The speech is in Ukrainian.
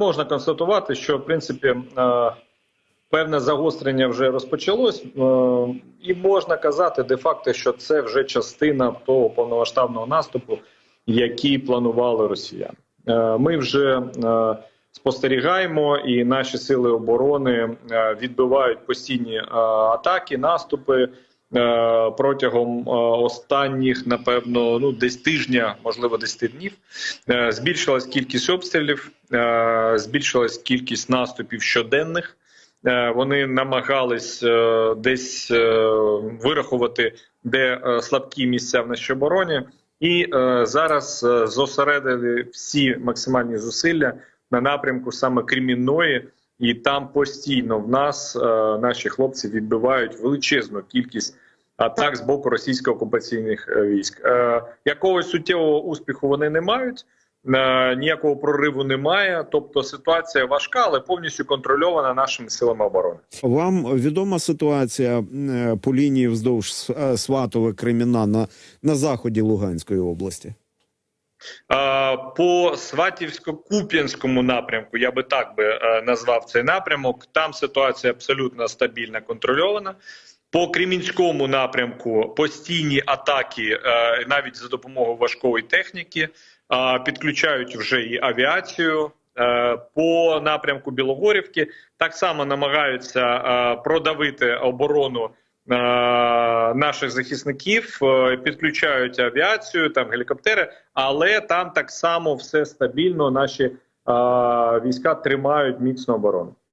Можна констатувати, що в принципі е, певне загострення вже розпочалось, е, і можна казати де-факто, що це вже частина того повномасштабного наступу, який планували росіяни. Е, Ми вже спостерігаємо, і наші сили оборони відбивають постійні атаки, наступи. Е, Протягом е, останніх, напевно, ну десь тижня, можливо, 10 днів, е, збільшилась кількість обстрілів, збільшилась кількість наступів щоденних. Вони намагались десь вирахувати, де слабкі місця в нашій обороні, і зараз зосередили всі максимальні зусилля на напрямку саме Кремінної, і там постійно в нас е, наші хлопці відбивають величезну кількість атак з боку російсько-окупаційних е, військ. Е, Якогось суттєвого успіху вони не мають. Е, Ніякого прориву немає, тобто ситуація важка, але повністю контрольована нашими силами оборони. Вам відома ситуація по лінії вздовж Сватове Креміна на, на заході Луганської області? По Сватівсько-Куп'янському напрямку я би так би е, назвав цей напрямок. Там ситуація абсолютно стабільна, контрольована. По Кремінському напрямку постійні атаки, е, навіть за допомогою важкої техніки, підключають вже і авіацію. Е, По напрямку Білогорівки так само намагаються продавити оборону наших захисників, е, підключають авіацію, там гелікоптери, але там так само все стабільно. Наші е, війська тримають міцну оборону.